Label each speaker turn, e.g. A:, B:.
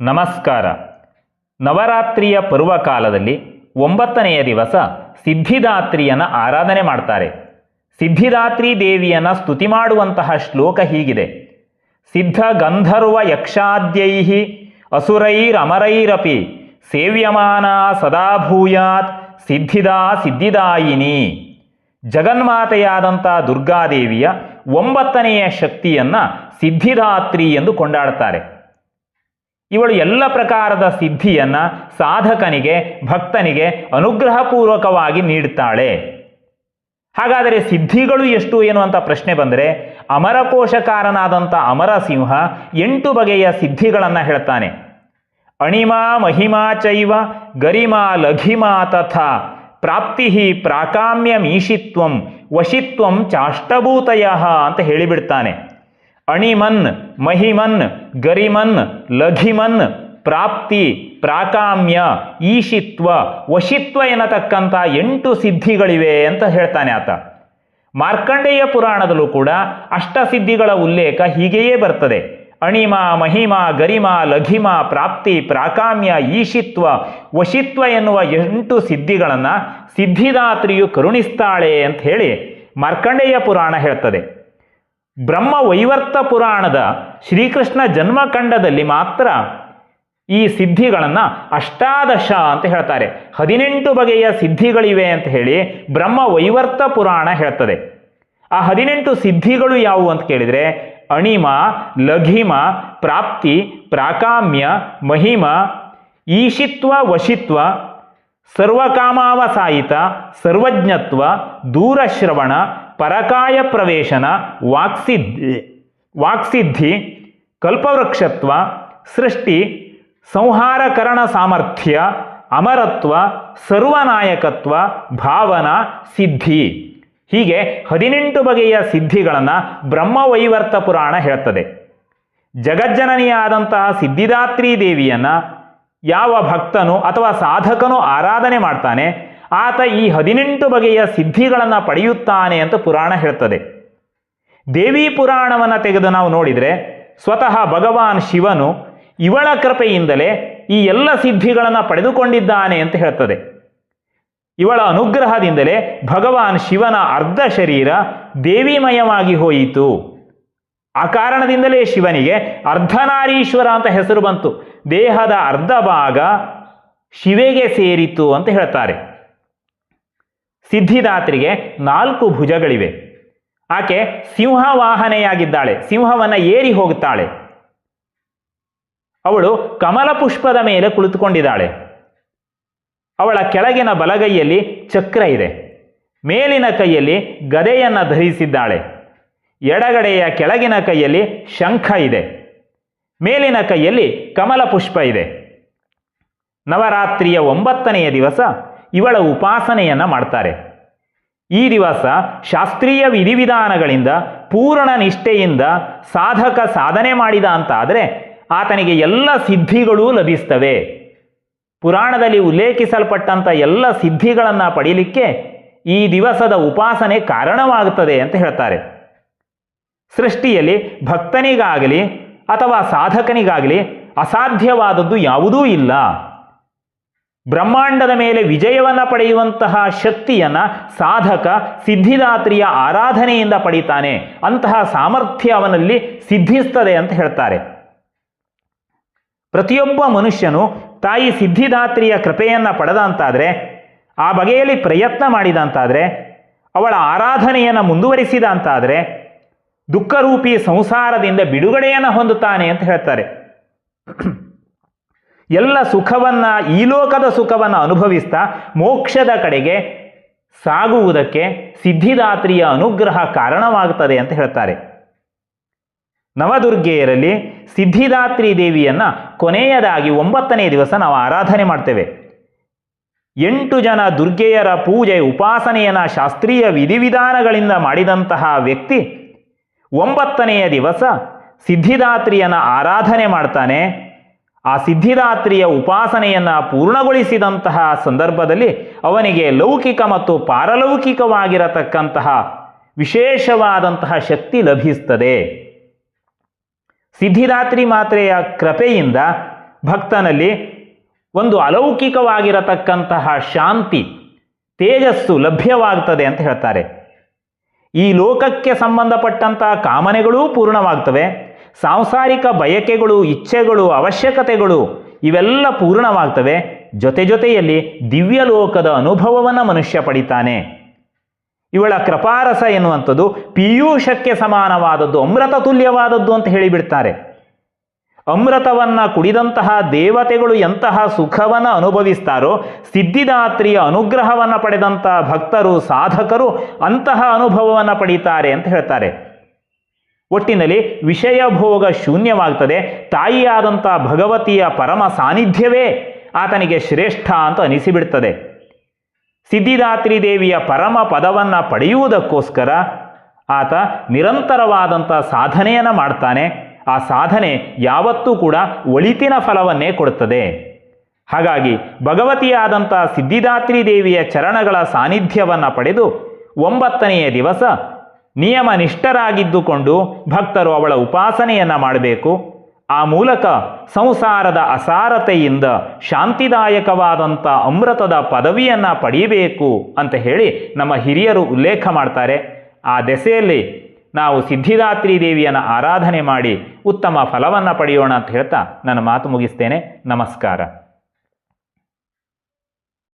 A: ನಮಸ್ಕಾರ. ನವರಾತ್ರಿಯ ಪರ್ವಕಾಲದಲ್ಲಿ ಒಂಬತ್ತನೆಯ ದಿವಸ ಸಿದ್ಧಿದಾತ್ರಿಯನ ಆರಾಧನೆ ಮಾಡ್ತಾರೆ. ಸಿದ್ಧಿದಾತ್ರಿ ದೇವಿಯನ್ನು ಸ್ತುತಿ ಮಾಡುವಂತಹ ಶ್ಲೋಕ ಹೀಗಿದೆ. ಸಿದ್ಧ ಗಂಧರ್ವ ಯಕ್ಷಾದ್ಯೈ ಅಸುರೈರಮರೈರಪಿ ಸೇವ್ಯಮಾನ ಸದಾ ಭೂಯಾತ್ ಸಿದ್ಧಿದಾ ಸಿದ್ಧಿದಾಯಿನಿ. ಜಗನ್ಮಾತೆಯಾದಂಥ ದುರ್ಗಾದೇವಿಯ ಒಂಬತ್ತನೆಯ ಶಕ್ತಿಯನ್ನು ಸಿದ್ಧಿದಾತ್ರಿ ಎಂದು ಕೊಂಡಾಡ್ತಾರೆ. ಇವಳು ಎಲ್ಲ ಪ್ರಕಾರದ ಸಿದ್ಧಿಯನ್ನು ಸಾಧಕನಿಗೆ, ಭಕ್ತನಿಗೆ ಅನುಗ್ರಹಪೂರ್ವಕವಾಗಿ ನೀಡುತ್ತಾಳೆ. ಹಾಗಾದರೆ ಸಿದ್ಧಿಗಳು ಎಷ್ಟು ಎನ್ನುವಂಥ ಪ್ರಶ್ನೆ ಬಂದರೆ ಅಮರಕೋಶಕಾರನಾದಂಥ ಅಮರಸಿಂಹ ಎಂಟು ಬಗೆಯ ಸಿದ್ಧಿಗಳನ್ನು ಹೇಳ್ತಾನೆ. ಅಣಿಮಾ ಮಹಿಮಾ ಚೈವ ಗರಿಮಾ ಲಘಿಮಾ ತಥಾ ಪ್ರಾಪ್ತಿ ಪ್ರಾಕಾಮ್ಯಮೀಶಿತ್ವಂ ವಶಿತ್ವಂ ಚಾಷ್ಟಭೂತಯ ಅಂತ ಹೇಳಿಬಿಡ್ತಾನೆ. ಅಣಿಮನ್, ಮಹಿಮನ್, ಗರಿಮನ್, ಲಘಿಮನ್, ಪ್ರಾಪ್ತಿ, ಪ್ರಾಕಾಮ್ಯ, ಈಶಿತ್ವ, ವಶಿತ್ವ ಎನ್ನತಕ್ಕಂಥ ಎಂಟು ಸಿದ್ಧಿಗಳಿವೆ ಅಂತ ಹೇಳ್ತಾನೆ ಆತ. ಮಾರ್ಕಂಡೇಯ ಪುರಾಣದಲ್ಲೂ ಕೂಡ ಅಷ್ಟಸಿದ್ಧಿಗಳ ಉಲ್ಲೇಖ ಹೀಗೆಯೇ ಬರ್ತದೆ. ಅಣಿಮ, ಮಹಿಮ, ಗರಿಮ, ಲಘಿಮ, ಪ್ರಾಪ್ತಿ, ಪ್ರಾಕಾಮ್ಯ, ಈಶಿತ್ವ, ವಶಿತ್ವ ಎನ್ನುವ ಎಂಟು ಸಿದ್ಧಿಗಳನ್ನು ಸಿದ್ಧಿದಾತ್ರಿಯು ಕರುಣಿಸ್ತಾಳೆ ಅಂತ ಹೇಳಿ ಮಾರ್ಕಂಡೇಯ ಪುರಾಣ ಹೇಳ್ತದೆ. ಬ್ರಹ್ಮ ವೈವರ್ತ ಪುರಾಣದ ಶ್ರೀಕೃಷ್ಣ ಜನ್ಮಖಂಡದಲ್ಲಿ ಮಾತ್ರ ಈ ಸಿದ್ಧಿಗಳನ್ನು ಅಷ್ಟಾದಶ ಅಂತ ಹೇಳ್ತಾರೆ. ಹದಿನೆಂಟು ಬಗೆಯ ಸಿದ್ಧಿಗಳಿವೆ ಅಂತ ಹೇಳಿ ಬ್ರಹ್ಮ ವೈವರ್ತ ಪುರಾಣ ಹೇಳ್ತದೆ. ಆ ಹದಿನೆಂಟು ಸಿದ್ಧಿಗಳು ಯಾವುವು ಅಂತ ಕೇಳಿದರೆ ಅಣಿಮ, ಲಘಿಮ, ಪ್ರಾಪ್ತಿ, ಪ್ರಾಕಾಮ್ಯ, ಮಹಿಮ, ಈಶಿತ್ವ, ವಶಿತ್ವ, ಸರ್ವಕಾಮಾವಸಾಯಿತ, ಸರ್ವಜ್ಞತ್ವ, ದೂರಶ್ರವಣ ಪರಕಾಯ ಪ್ರವೇಶನ ವಾಕ್ಸಿದ್ಧಿ ವಾಕ್ಸಿದ್ಧಿ, ಕಲ್ಪವೃಕ್ಷತ್ವ, ಸೃಷ್ಟಿ, ಸಂಹಾರಕರಣ ಸಾಮರ್ಥ್ಯ, ಅಮರತ್ವ, ಸರ್ವನಾಯಕತ್ವ, ಭಾವನ, ಸಿದ್ಧಿ. ಹೀಗೆ ಹದಿನೆಂಟು ಬಗೆಯ ಸಿದ್ಧಿಗಳನ್ನು ಬ್ರಹ್ಮವೈವರ್ತ ಪುರಾಣ ಹೇಳ್ತದೆ. ಜಗಜ್ಜನನಿಯಾದಂತಹ ಸಿದ್ಧಿದಾತ್ರಿ ದೇವಿಯನ್ನು ಯಾವ ಭಕ್ತನು ಅಥವಾ ಸಾಧಕನು ಆರಾಧನೆ ಮಾಡ್ತಾನೆ ಆತ ಈ ಹದಿನೆಂಟು ಬಗೆಯ ಸಿದ್ಧಿಗಳನ್ನು ಪಡೆಯುತ್ತಾನೆ ಅಂತ ಪುರಾಣ ಹೇಳ್ತದೆ. ದೇವಿ ಪುರಾಣವನ್ನು ತೆಗೆದು ನಾವು ನೋಡಿದರೆ ಸ್ವತಃ ಭಗವಾನ್ ಶಿವನು ಇವಳ ಕೃಪೆಯಿಂದಲೇ ಈ ಎಲ್ಲ ಸಿದ್ಧಿಗಳನ್ನು ಪಡೆದುಕೊಂಡಿದ್ದಾನೆ ಅಂತ ಹೇಳ್ತದೆ. ಇವಳ ಅನುಗ್ರಹದಿಂದಲೇ ಭಗವಾನ್ ಶಿವನ ಅರ್ಧ ಶರೀರ ದೇವಿಮಯವಾಗಿ ಹೋಯಿತು. ಆ ಕಾರಣದಿಂದಲೇ ಶಿವನಿಗೆ ಅರ್ಧನಾರೀಶ್ವರ ಅಂತ ಹೆಸರು ಬಂತು. ದೇಹದ ಅರ್ಧ ಭಾಗ ಶಿವೆಗೆ ಸೇರಿತು ಅಂತ ಹೇಳ್ತಾರೆ. ಸಿದ್ಧಿದಾತ್ರಿಗೆ ನಾಲ್ಕು ಭುಜಗಳಿವೆ. ಆಕೆ ಸಿಂಹವಾಹನೆಯಾಗಿದ್ದಾಳೆ, ಸಿಂಹವನ್ನು ಏರಿ ಹೋಗುತ್ತಾಳೆ. ಅವಳು ಕಮಲ ಪುಷ್ಪದ ಮೇಲೆ ಕುಳಿತುಕೊಂಡಿದ್ದಾಳೆ. ಅವಳ ಕೆಳಗಿನ ಬಲಗೈಯಲ್ಲಿ ಚಕ್ರ ಇದೆ. ಮೇಲಿನ ಕೈಯಲ್ಲಿ ಗದೆಯನ್ನು ಧರಿಸಿದ್ದಾಳೆ. ಎಡಗಡೆಯ ಕೆಳಗಿನ ಕೈಯಲ್ಲಿ ಶಂಖ ಇದೆ. ಮೇಲಿನ ಕೈಯಲ್ಲಿ ಕಮಲ ಪುಷ್ಪ ಇದೆ. ನವರಾತ್ರಿಯ ಒಂಬತ್ತನೆಯ ದಿವಸ ಇವಳ ಉಪಾಸನೆಯನ್ನು ಮಾಡ್ತಾರೆ. ಈ ದಿವಸ ಶಾಸ್ತ್ರೀಯ ವಿಧಿವಿಧಾನಗಳಿಂದ, ಪೂರ್ಣ ನಿಷ್ಠೆಯಿಂದ ಸಾಧಕ ಸಾಧನೆ ಮಾಡಿದ ಅಂತ ಆದರೆ ಆತನಿಗೆ ಎಲ್ಲ ಸಿದ್ಧಿಗಳೂ ಲಭಿಸ್ತವೆ. ಪುರಾಣದಲ್ಲಿ ಉಲ್ಲೇಖಿಸಲ್ಪಟ್ಟಂಥ ಎಲ್ಲ ಸಿದ್ಧಿಗಳನ್ನು ಪಡೀಲಿಕ್ಕೆ ಈ ದಿವಸದ ಉಪಾಸನೆ ಕಾರಣವಾಗುತ್ತದೆ ಅಂತ ಹೇಳ್ತಾರೆ. ಸೃಷ್ಟಿಯಲ್ಲಿ ಭಕ್ತನಿಗಾಗಲಿ ಅಥವಾ ಸಾಧಕನಿಗಾಗಲಿ ಅಸಾಧ್ಯವಾದದ್ದು ಯಾವುದೂ ಇಲ್ಲ. ಬ್ರಹ್ಮಾಂಡದ ಮೇಲೆ ವಿಜಯವನ್ನು ಪಡೆಯುವಂತಹ ಶಕ್ತಿಯನ್ನು ಸಾಧಕ ಸಿದ್ಧಿದಾತ್ರಿಯ ಆರಾಧನೆಯಿಂದ ಪಡಿತಾನೆ. ಅಂತಹ ಸಾಮರ್ಥ್ಯ ಅವನಲ್ಲಿ ಸಿದ್ಧಿಸ್ತದೆ ಅಂತ ಹೇಳ್ತಾರೆ. ಪ್ರತಿಯೊಬ್ಬ ಮನುಷ್ಯನು ತಾಯಿ ಸಿದ್ಧಿದಾತ್ರಿಯ ಕೃಪೆಯನ್ನು ಪಡೆದಂತಾದರೆ, ಆ ಬಗೆಯಲ್ಲಿ ಪ್ರಯತ್ನ ಮಾಡಿದ ಅಂತಾದರೆ ಅವಳ ಆರಾಧನೆಯನ್ನು ಮುಂದುವರಿಸಿದ ಅಂತಾದರೆ ದುಃಖರೂಪಿ ಸಂಸಾರದಿಂದ ಬಿಡುಗಡೆಯನ್ನು ಹೊಂದುತ್ತಾನೆ ಅಂತ ಹೇಳ್ತಾರೆ. ಎಲ್ಲ ಸುಖವನ್ನು, ಈ ಲೋಕದ ಸುಖವನ್ನು ಅನುಭವಿಸ್ತಾ ಮೋಕ್ಷದ ಕಡೆಗೆ ಸಾಗುವುದಕ್ಕೆ ಸಿದ್ಧಿದಾತ್ರಿಯ ಅನುಗ್ರಹ ಕಾರಣವಾಗುತ್ತದೆ ಅಂತ ಹೇಳ್ತಾರೆ. ನವದುರ್ಗೆಯರಲ್ಲಿ ಸಿದ್ಧಿದಾತ್ರಿ ದೇವಿಯನ್ನು ಕೊನೆಯದಾಗಿ ಒಂಬತ್ತನೇ ದಿವಸ ನಾವು ಆರಾಧನೆ ಮಾಡ್ತೇವೆ. ಎಂಟು ಜನ ದುರ್ಗೆಯರ ಪೂಜೆ, ಉಪಾಸನೆಯನ್ನು ಶಾಸ್ತ್ರೀಯ ವಿಧಿವಿಧಾನಗಳಿಂದ ಮಾಡಿದಂತಹ ವ್ಯಕ್ತಿ ಒಂಬತ್ತನೆಯ ದಿವಸ ಸಿದ್ಧಿದಾತ್ರಿಯನ್ನು ಆರಾಧನೆ ಮಾಡ್ತಾನೆ. ಆ ಸಿದ್ಧಿದಾತ್ರಿಯ ಉಪಾಸನೆಯನ್ನು ಪೂರ್ಣಗೊಳಿಸಿದಂತಹ ಸಂದರ್ಭದಲ್ಲಿ ಅವನಿಗೆ ಲೌಕಿಕ ಮತ್ತು ಪಾರಲೌಕಿಕವಾಗಿರತಕ್ಕಂತಹ ವಿಶೇಷವಾದಂತಹ ಶಕ್ತಿ ಲಭಿಸ್ತದೆ. ಸಿದ್ಧಿದಾತ್ರಿ ಮಾತ್ರೆಯ ಕೃಪೆಯಿಂದ ಭಕ್ತನಲ್ಲಿ ಒಂದು ಅಲೌಕಿಕವಾಗಿರತಕ್ಕಂತಹ ಶಾಂತಿ, ತೇಜಸ್ಸು ಲಭ್ಯವಾಗ್ತದೆ ಅಂತ ಹೇಳ್ತಾರೆ. ಈ ಲೋಕಕ್ಕೆ ಸಂಬಂಧಪಟ್ಟಂತಹ ಕಾಮನೆಗಳೂ ಪೂರ್ಣವಾಗ್ತವೆ. ಸಾಂಸಾರಿಕ ಬಯಕೆಗಳು, ಇಚ್ಛೆಗಳು, ಅವಶ್ಯಕತೆಗಳು ಇವೆಲ್ಲ ಪೂರ್ಣವಾಗ್ತವೆ. ಜೊತೆ ಜೊತೆಯಲ್ಲಿ ದಿವ್ಯ ಲೋಕದ ಅನುಭವವನ್ನು ಮನುಷ್ಯ ಪಡಿತಾನೆ. ಇವಳ ಕೃಪಾರಸ ಎನ್ನುವಂಥದ್ದು ಪೀಯೂಷಕ್ಕೆ ಸಮಾನವಾದದ್ದು, ಅಮೃತ ತುಲ್ಯವಾದದ್ದು ಅಂತ ಹೇಳಿಬಿಡ್ತಾರೆ. ಅಮೃತವನ್ನು ಕುಡಿದಂತಹ ದೇವತೆಗಳು ಎಂತಹ ಸುಖವನ್ನು ಅನುಭವಿಸ್ತಾರೋ, ಸಿದ್ಧಿದಾತ್ರಿಯ ಅನುಗ್ರಹವನ್ನು ಪಡೆದಂತಹ ಭಕ್ತರು, ಸಾಧಕರು ಅಂತಹ ಅನುಭವವನ್ನು ಪಡೀತಾರೆ ಅಂತ ಹೇಳ್ತಾರೆ. ಒಟ್ಟಿನಲ್ಲಿ ವಿಷಯ ಭೋಗ ಶೂನ್ಯವಾಗ್ತದೆ. ತಾಯಿಯಾದಂಥ ಭಗವತಿಯ ಪರಮ ಸಾನ್ನಿಧ್ಯವೇ ಆತನಿಗೆ ಶ್ರೇಷ್ಠ ಅಂತ ಅನಿಸಿಬಿಡ್ತದೆ. ಸಿದ್ಧಿದಾತ್ರಿ ದೇವಿಯ ಪರಮ ಪದವನ್ನು ಪಡೆಯುವುದಕ್ಕೋಸ್ಕರ ಆತ ನಿರಂತರವಾದಂಥ ಸಾಧನೆಯನ್ನು ಮಾಡ್ತಾನೆ. ಆ ಸಾಧನೆ ಯಾವತ್ತೂ ಕೂಡ ಒಳಿತಿನ ಫಲವನ್ನೇ ಕೊಡುತ್ತದೆ ಹಾಗಾಗಿ ಭಗವತಿಯಾದಂಥ ಸಿದ್ಧಿದಾತ್ರಿ ದೇವಿಯ ಚರಣಗಳ ಸಾನ್ನಿಧ್ಯವನ್ನು ಪಡೆದು ಒಂಬತ್ತನೆಯ ದಿವಸ ನಿಯಮ ನಿಷ್ಠರಾಗಿದ್ದುಕೊಂಡು ಭಕ್ತರು ಅವಳ ಉಪಾಸನೆಯನ್ನು ಮಾಡಬೇಕು. ಆ ಮೂಲಕ ಸಂಸಾರದ ಅಸಾರತೆಯಿಂದ ಶಾಂತಿದಾಯಕವಾದಂಥ ಅಮೃತದ ಪದವಿಯನ್ನು ಪಡೆಯಬೇಕು ಅಂತ ಹೇಳಿ ನಮ್ಮ ಹಿರಿಯರು ಉಲ್ಲೇಖ ಮಾಡ್ತಾರೆ. ಆ ದೆಸೆಯಲ್ಲಿ ನಾವು ಸಿದ್ಧಿದಾತ್ರಿ ದೇವಿಯನ್ನು ಆರಾಧನೆ ಮಾಡಿ ಉತ್ತಮ ಫಲವನ್ನು ಪಡೆಯೋಣ ಅಂತ ಹೇಳ್ತಾ ನನ್ನ ಮಾತು ಮುಗಿಸ್ತೇನೆ. ನಮಸ್ಕಾರ.